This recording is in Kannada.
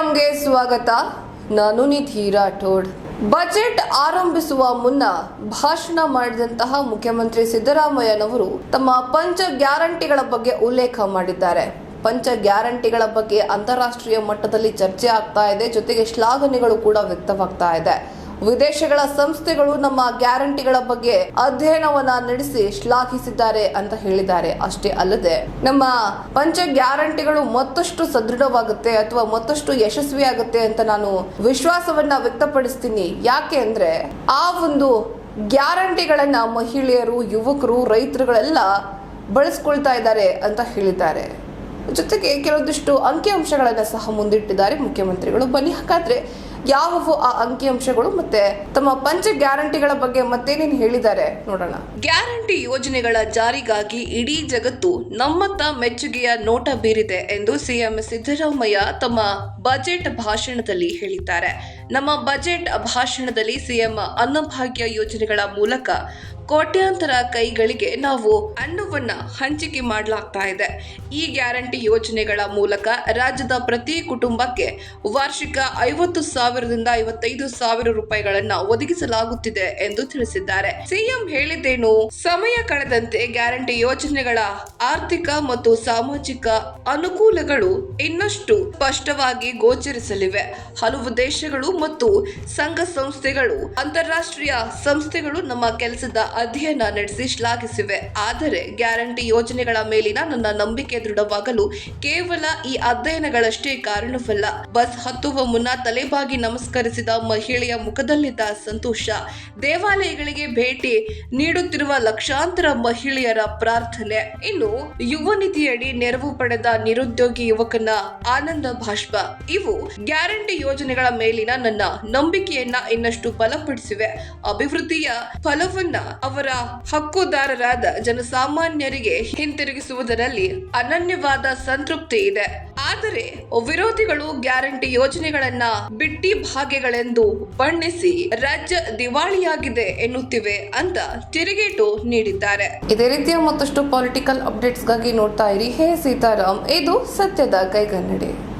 ರಾಮ್ಗೆ ಸ್ವಾಗತ. ನಾನು ನಿಧಿ ರಾಠೋಡ್ ಬಜೆಟ್ ಆರಂಭಿಸುವ ಮುನ್ನ ಭಾಷಣ ಮಾಡಿದಂತಹ ಮುಖ್ಯಮಂತ್ರಿ ಸಿದ್ದರಾಮಯ್ಯನವರು ತಮ್ಮ ಪಂಚ ಗ್ಯಾರಂಟಿಗಳ ಬಗ್ಗೆ ಉಲ್ಲೇಖ ಮಾಡಿದ್ದಾರೆ. ಪಂಚ ಗ್ಯಾರಂಟಿಗಳ ಬಗ್ಗೆ ಅಂತಾರಾಷ್ಟ್ರೀಯ ಮಟ್ಟದಲ್ಲಿ ಚರ್ಚೆ ಆಗ್ತಾ ಇದೆ. ಜೊತೆಗೆ ಶ್ಲಾಘನೆಗಳು ಕೂಡ ವ್ಯಕ್ತವಾಗ್ತಾ ಇದೆ. ವಿದೇಶಗಳ ಸಂಸ್ಥೆಗಳು ನಮ್ಮ ಗ್ಯಾರಂಟಿಗಳ ಬಗ್ಗೆ ಅಧ್ಯಯನವನ್ನ ನಡೆಸಿ ಶ್ಲಾಘಿಸಿದ್ದಾರೆ ಅಂತ ಹೇಳಿದ್ದಾರೆ. ಅಷ್ಟೇ ಅಲ್ಲದೆ, ನಮ್ಮ ಪಂಚ ಗ್ಯಾರಂಟಿಗಳು ಮತ್ತಷ್ಟು ಸದೃಢವಾಗುತ್ತೆ ಅಥವಾ ಮತ್ತಷ್ಟು ಯಶಸ್ವಿಯಾಗುತ್ತೆ ಅಂತ ನಾನು ವಿಶ್ವಾಸವನ್ನ ವ್ಯಕ್ತಪಡಿಸ್ತೀನಿ. ಯಾಕೆ ಅಂದ್ರೆ, ಆ ಒಂದು ಗ್ಯಾರಂಟಿಗಳನ್ನ ಮಹಿಳೆಯರು, ಯುವಕರು, ರೈತರುಗಳೆಲ್ಲ ಬಳಸ್ಕೊಳ್ತಾ ಇದ್ದಾರೆ ಅಂತ ಹೇಳಿದ್ದಾರೆ. ಜೊತೆಗೆ ಕೆಲವೊಂದಿಷ್ಟು ಅಂಕಿಅಂಶಗಳನ್ನು ಸಹ ಮುಂದಿಟ್ಟಿದ್ದಾರೆ ಮುಖ್ಯಮಂತ್ರಿಗಳು. ಬನ್ನಿ, ಹಾಗಾದ್ರೆ ಯಾವುವು ಆ ಅಂಕಿಅಂಶಗಳು ಮತ್ತೆ ತಮ್ಮ ಪಂಚ ಗ್ಯಾರಂಟಿಗಳ ಬಗ್ಗೆ ಮತ್ತೇನೇನು ಹೇಳಿದ್ದಾರೆ ನೋಡೋಣ. ಗ್ಯಾರಂಟಿ ಯೋಜನೆಗಳ ಜಾರಿಗಾಗಿ ಇಡೀ ಜಗತ್ತು ನಮ್ಮತ್ತ ಮೆಚ್ಚುಗೆಯ ನೋಟ ಬೀರಿದೆ ಎಂದು ಸಿಎಂ ಸಿದ್ದರಾಮಯ್ಯ ತಮ್ಮ ಬಜೆಟ್ ಭಾಷಣದಲ್ಲಿ ಹೇಳಿದ್ದಾರೆ. ನಮ್ಮ ಬಜೆಟ್ ಭಾಷಣದಲ್ಲಿ ಸಿಎಂ ಅನ್ನಭಾಗ್ಯ ಯೋಜನೆಗಳ ಮೂಲಕ ಕೋಟ್ಯಾಂತರ ಕೈಗಳಿಗೆ ನಾವು ಅನ್ನವನ್ನ ಹಂಚಿಕೆ ಮಾಡಲಾಗ್ತಾ ಇದೆ. ಈ ಗ್ಯಾರಂಟಿ ಯೋಜನೆಗಳ ಮೂಲಕ ರಾಜ್ಯದ ಪ್ರತಿ ಕುಟುಂಬಕ್ಕೆ ವಾರ್ಷಿಕ ಐವತ್ತು ಸಾವಿರದಿಂದ ಐವತ್ತೈದು ಸಾವಿರ ರೂಪಾಯಿಗಳನ್ನ ಒದಗಿಸಲಾಗುತ್ತಿದೆ ಎಂದು ತಿಳಿಸಿದ್ದಾರೆ. ಸಿಎಂ ಹೇಳಿದ್ದೇನು? ಸಮಯ ಕಳೆದಂತೆ ಗ್ಯಾರಂಟಿ ಯೋಜನೆಗಳ ಆರ್ಥಿಕ ಮತ್ತು ಸಾಮಾಜಿಕ ಅನುಕೂಲಗಳು ಇನ್ನಷ್ಟು ಸ್ಪಷ್ಟವಾಗಿ ಗೋಚರಿಸಲಿವೆ. ಹಲವು ದೇಶಗಳು ಮತ್ತು ಸಂಘ ಸಂಸ್ಥೆಗಳು, ಅಂತಾರಾಷ್ಟ್ರೀಯ ಸಂಸ್ಥೆಗಳು ನಮ್ಮ ಕೆಲಸದ ಅಧ್ಯಯನ ನಡೆಸಿ ಶ್ಲಾಘಿಸಿವೆ. ಆದರೆ ಗ್ಯಾರಂಟಿ ಯೋಜನೆಗಳ ಮೇಲಿನ ನನ್ನ ನಂಬಿಕೆ ದೃಢವಾಗಲು ಕೇವಲ ಈ ಅಧ್ಯಯನಗಳಷ್ಟೇ ಕಾರಣವಲ್ಲ. ಬಸ್ ಹತ್ತುವ ಮುನ್ನ ತಲೆಬಾಗಿ ನಮಸ್ಕರಿಸಿದ ಮಹಿಳೆಯ ಮುಖದಲ್ಲಿದ್ದ ಸಂತೋಷ, ದೇವಾಲಯಗಳಿಗೆ ಭೇಟಿ ನೀಡುತ್ತಿರುವ ಲಕ್ಷಾಂತರ ಮಹಿಳೆಯರ ಪ್ರಾರ್ಥನೆ. ಇನ್ನು ಯುವ ನಿಧಿಯಡಿ ನೆರವು ಪಡೆದ ನಿರುದ್ಯೋಗಿ ಯುವಕನ ಆನಂದ ಭಾಷ್ಪ. ಇವು ಗ್ಯಾರಂಟಿ ಯೋಜನೆಗಳ ಮೇಲಿನ ನನ್ನ ನಂಬಿಕೆಯನ್ನ ಇನ್ನಷ್ಟು ಬಲಪಡಿಸಿವೆ ಅಭಿವೃದ್ಧಿಯ ಫಲವನ್ನ ಅವರ ಹಕ್ಕುದಾರರಾದ ಜನಸಾಮಾನ್ಯರಿಗೆ ಹಿಂತಿರುಗಿಸುವುದರಲ್ಲಿ ಅನನ್ಯವಾದ ಸಂತೃಪ್ತಿ ಇದೆ. ಆದರೆ ವಿರೋಧಿಗಳು ಗ್ಯಾರಂಟಿ ಯೋಜನೆಗಳನ್ನ ಬಿಟ್ಟಿ ಭಾಗ್ಯಗಳೆಂದು ಬಣ್ಣಿಸಿ ರಾಜ್ಯ ದಿವಾಳಿಯಾಗಿದೆ ಎನ್ನುತ್ತಿವೆ ಅಂತ ತಿರುಗೇಟು ನೀಡಿದ್ದಾರೆ. ಇದೇ ರೀತಿಯ ಮತ್ತಷ್ಟು ಪೊಲಿಟಿಕಲ್ ಅಪ್ಡೇಟ್ಸ್ಗಾಗಿ ನೋಡ್ತಾ ಇರಿ. ಹೇ ಸೀತಾರಾಮ್, ಇದು ಸತ್ಯದ ಕೈಗನ್ನಡಿ.